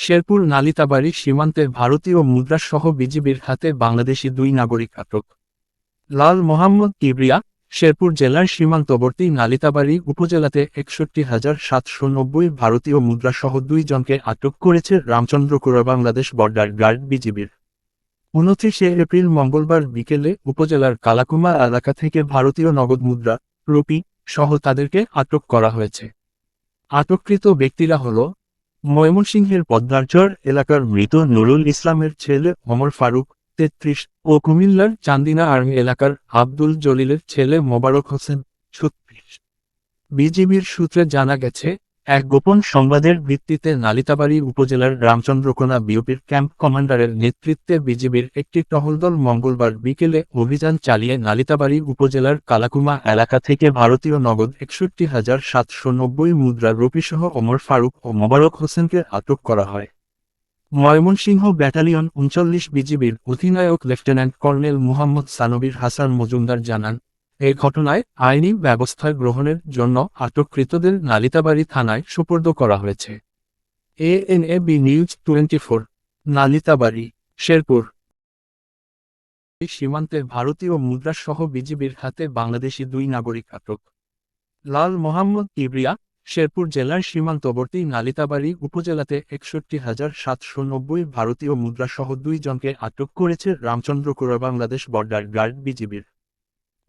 শেরপুর নালিতাবাড়ি সীমান্তে ভারতীয় মুদ্রাসহ বিজিবির হাতে বাংলাদেশি দুই নাগরিক আটক। লাল মোহাম্মদ কিবরিয়া, শেরপুর জেলার সীমান্তবর্তী নালিতাবাড়ি উপজেলাতে একষট্টি হাজার সাতশো নব্বই ভারতীয় মুদ্রাসহ দুই জনকে আটক করেছে রামচন্দ্রপুরা বাংলাদেশ বর্ডার গার্ড বিজিবির। উনত্রিশে এপ্রিল মঙ্গলবার বিকেলে উপজেলার কালাকুমা এলাকা থেকে ভারতীয় নগদ মুদ্রা, রুপি সহ তাদেরকে আটক করা হয়েছে। আটককৃত ব্যক্তিরা হল ময়মনসিংহের পদ্মারচর এলাকার মৃত নুরুল ইসলামের ছেলে অমর ফারুক, তেত্রিশ, ও কুমিল্লার চান্দিনা আর্মি এলাকার আব্দুল জলিলের ছেলে মোবারক হোসেন, ছত্রিশ। বিজিবির সূত্রে জানা গেছে এক গোপন সংবাদের ভিত্তিতে নালিতাবাড়ি উপজেলার রামচন্দ্রকোনা বিওপির ক্যাম্প কমান্ডারের নেতৃত্বে বিজিবির একটি টহলদল মঙ্গলবার বিকেলে অভিযান চালিয়ে নালিতাবাড়ি উপজেলার কালাকুমা এলাকা থেকে ভারতীয় নগদ একষট্টি হাজার সাতশো নব্বই মুদ্রা রুপিসহ ওমর ফারুক ও মোবারক হোসেনকে আটক করা হয়। ময়মনসিংহ ব্যাটালিয়ন উনচল্লিশ বিজিবির অধিনায়ক লেফটেন্যান্ট কর্নেল মুহাম্মদ সানবীর হাসান মজুমদার জানান এই ঘটনায় আইনি ব্যবস্থা গ্রহণের জন্য আটককৃতদের নালিতাবাড়ি থানায় সুপর্দ করা হয়েছে। A N A ANAB news twenty four Nalitabari, Sherpur. সীমান্তে ভারতীয় মুদ্রাসহ বিজিবির হাতে বাংলাদেশি দুই নাগরিক আটক। লাল মোহাম্মদ কিবরিয়া শেরপুর জেলার সীমান্তবর্তী নালিতাবাড়ি উপজেলাতে একষট্টি হাজার সাতশো নব্বই ভারতীয় মুদ্রাসহ দুই জনকে আটক করেছে রামচন্দ্রপুরা বাংলাদেশ বর্ডার গার্ড বিজিবির।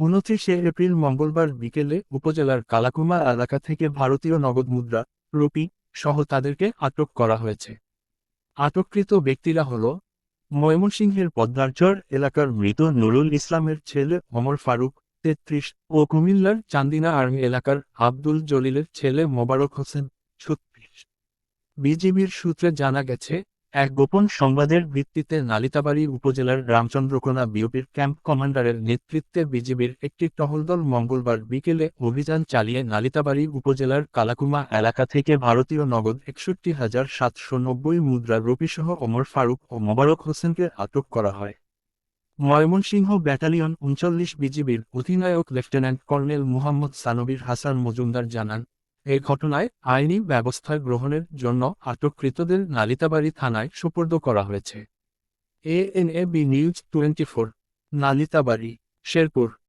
উনত্রিশে এপ্রিল মঙ্গলবার বিকেলে উপজেলার কালাকুমা এলাকা থেকে ভারতীয় নগদ মুদ্রা, রুপি সহ তাদেরকে আটক করা হয়েছে। আটককৃত ব্যক্তিরা হল ময়মনসিংহের পদ্মারচর এলাকার মৃত নুরুল ইসলামের ছেলে ওমর ফারুক তেত্রিশ ও কুমিল্লার চান্দিনা আর্মি এলাকার আব্দুল জলিলের ছেলে মোবারক হোসেন ছত্রিশ। বিজিবির সূত্রে জানা গেছে এক গোপন সংবাদের ভিত্তিতে নালিতাবাড়ি উপজেলার রামচন্দ্রকোনা বিওপির ক্যাম্প কমান্ডারের নেতৃত্বে বিজিবির একটি টহলদল মঙ্গলবার বিকেলে অভিযান চালিয়ে নালিতাবাড়ি উপজেলার কালাকুমা এলাকা থেকে ভারতীয় নগদ একষট্টি হাজার সাতশো নব্বই মুদ্রা রুপিসহ ওমর ফারুক ও মোবারক হোসেনকে আটক করা হয়। ময়মনসিংহ ব্যাটালিয়ন উনচল্লিশ বিজিবির অধিনায়ক লেফটেন্যান্ট কর্নেল মুহাম্মদ সানবীর হাসান মজুমদার জানান এই ঘটনায় আইনি ব্যবস্থা গ্রহণের জন্য আটককৃতদের নালিতাবাড়ি থানায় সুপর্দ করা হয়েছে। ANAB news twenty four Nalitabari, Sherpur.